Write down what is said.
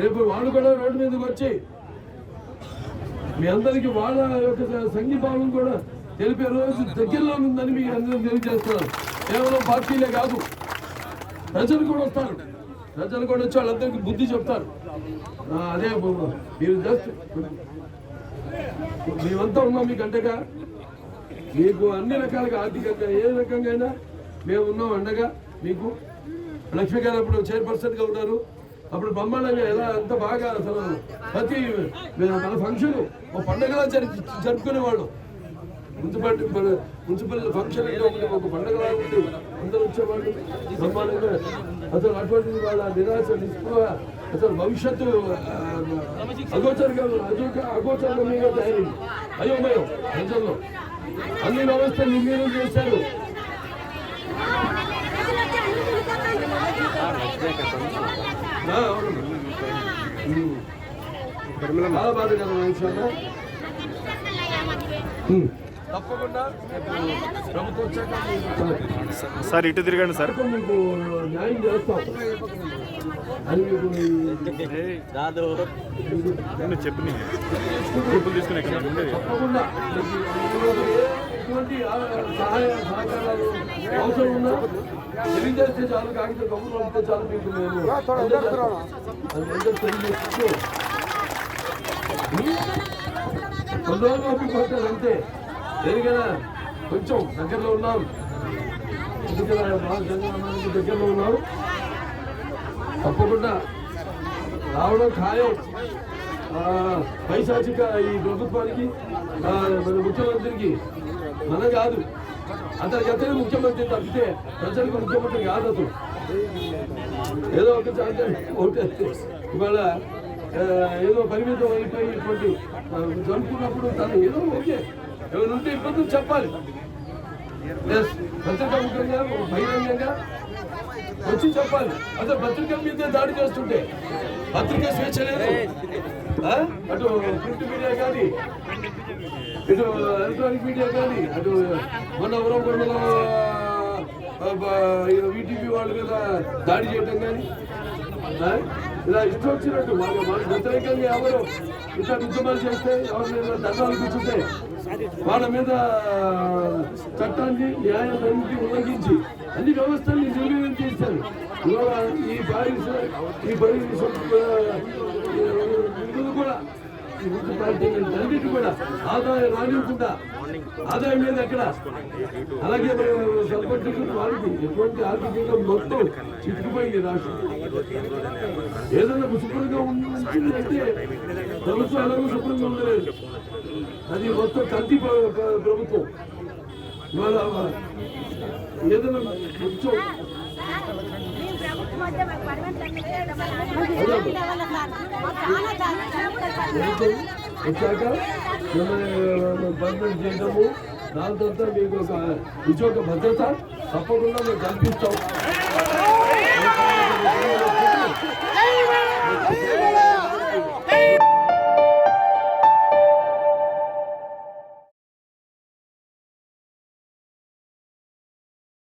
రేపు వాళ్ళు కూడా రోడ్డు మీదకి వచ్చి మీ అందరికీ వాళ్ళ యొక్క సంఘీభావం కూడా తెలిపే రోజు దగ్గరలో ఉందని మీకు అందరూ తెలియజేస్తున్నారు. కేవలం పార్టీలే కాదు ప్రజలు కూడా వస్తారు. ప్రజలు కూడా వచ్చి వాళ్ళందరికీ బుద్ధి చెప్తారు. అదే మీరు జస్ట్ మేమంతా ఉన్నాం మీకు అంటగా మీకు అన్ని రకాలుగా ఆర్థికంగా ఏ రకంగా అయినా మేము ఉన్నాం అండగా. మీకు లక్ష్మి గారు అప్పుడు చైర్పర్సన్గా ఉన్నారు. అప్పుడు బ్రహ్మాండంగా ఎలా ఎంత బాగా అసలు ప్రతి మన ఫంక్షన్ ఒక పండగలా జరి జరుపుకునేవాళ్ళు. మున్సిపాలిటీ మున్సిపల్ ఫంక్షన్ అంటే ఒక పండగలా ఉంటుంది అందరూ వచ్చేవాళ్ళు. బ్రహ్మాండంగా అసలు అటువంటి వాళ్ళ నిరాశ నిస్పృహ అసలు భవిష్యత్తు ఆ, అగోచరంగా అజోక అగోచరంగా తయారైంది. అయోమయం ప్రజల్లో అన్ని వ్యవస్థలు నిర్వీర్యం చేశారు. తప్పకుండా సార్ ఇటు తిరగండి సార్. తప్పకుండా మీకు న్యాయం చేస్తాం. అది మీకు నేను చెప్పు నీ. చెప్పులు తీసుకుని ఎక్కడ ఉండేది తప్పకుండా. మీకు ఎటువంటి ఆ- సహాయ సహకారాలు అవసరం ఉన్నా తెలియజేస్తే చాలు కాగితం కబుర్లు పంపితే చాలు మీకు మేము అందజేస్తాం. అది అందరూ తెలియజేస్తూ కొన్ని రోజులు అంతే దేనికైనా కొంచెం దగ్గరలో ఉన్నాం. చంద్రబాబు దగ్గరలో ఉన్నాం. తప్పకుండా. రావడం ఖాయం. పైశాచిక ఈ ప్రభుత్వానికి మన ముఖ్యమంత్రికి మన కాదు. అతనికి అతనే ముఖ్యమంత్రి తప్పితే ప్రజలకు ముఖ్యమంత్రి కాదు అతను. ఏదో ఒక ఛాన్స్ ఇవాళ ఏదో పరిమితం అయిపోయి ఇటువంటి జరుపుకున్నప్పుడు తను ఏదో ఓకే ఎవరు ఉంటే ఇబ్బందులు చెప్పాలి. ఎస్ పత్రికా ముఖ్యంగా బహిరంగంగా వచ్చి చెప్పాలి. అదే పత్రికల మీదే దాడి చేస్తుంటే పత్రిక స్వేచ్ఛ లేదు. అటు ప్రింట్ మీడియా కానీ ఇటు ఎలక్ట్రానిక్ మీడియా కానీ అటు మొన్న కూడా వీటీపీ వాళ్ళు మీద దాడి చేయడం కానీ ఇలా ఇష్టం వచ్చినట్టు వాళ్ళ వాళ్ళకి వ్యతిరేకంగా ఎవరు ఇట్లా ఉద్యమాలు చేస్తే ఎవరి మీద దండాలు కూర్చుంటే వాళ్ళ మీద చట్టాన్ని న్యాయాన్ని ఉల్లంఘించి అన్ని వ్యవస్థల్ని నిర్వీర్యం చేశారు. ఈ పారిశ ఈ పరిశ్రమ కూడా ఈ మున్సిపాలిటీ అన్నిటి కూడా ఆదాయం రానివ్వకుండా ఆదాయం లేదు అక్కడ అలాగే సరిపట్టుకున్న వారికి ఎటువంటి ఆర్థికంగా మొత్తం చిక్కుపోయింది రాష్ట్రం. ఏదైనా శుభ్రంగా ఉంటుందంటే ప్రభుత్వం ఎలాగో శుభ్రంగా ఉండలేదు అది మొత్తం కల్తీ ప్రభుత్వం. ఇవాళ ఏదైనా కొంచెం వచ్చాక పర్మనెంట్ చేయడము దాని తర్వాత మీకు ఒక ఉద్యోగ భద్రత. తప్పకుండా మేము కల్పిస్తాం.